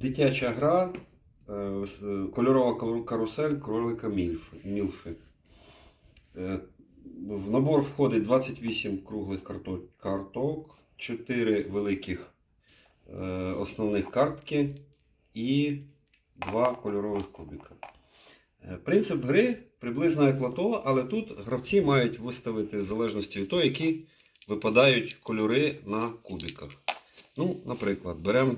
Дитяча гра, е, е, кольорова карусель кролика Мілфи. Е, В набор входить 28 круглих карток, 4 великих основних картки і 2 кольорових кубика. Принцип гри приблизно як лото, але тут гравці мають виставити в залежності від того, які випадають кольори на кубиках. Ну, наприклад, беремо,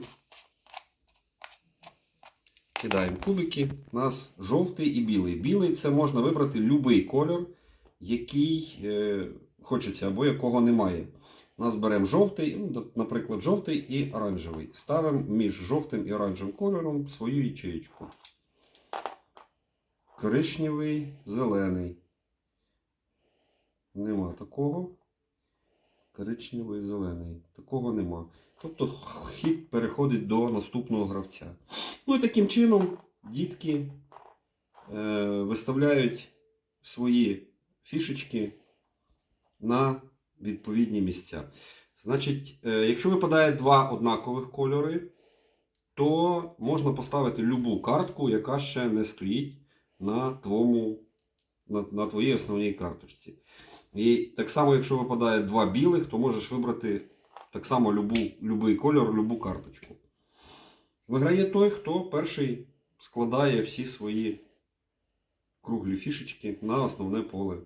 кидаємо кубики. У нас жовтий і білий. Білий це можна вибрати будь-який кольор, який е, хочеться або якого немає. У нас беремо жовтий, ну, наприклад, жовтий і оранжевий. Ставимо між жовтим і оранжевим кольором свою ячеєчку. Коричневий, зелений. Нема такого. Коричневий, зелений. Такого нема. Тобто хід переходить до наступного гравця. Ну і таким чином дітки е, виставляють свої фішечки на відповідні місця. Значить, е, якщо випадає два однакових кольори, то можна поставити любу картку, яка ще не стоїть на, твоєму, на, на твоїй основній карточці. І так само, якщо випадає два білих, то можеш вибрати так само любу, любий кольор, любу карточку. Виграє той, хто перший складає всі свої круглі фішечки на основне поле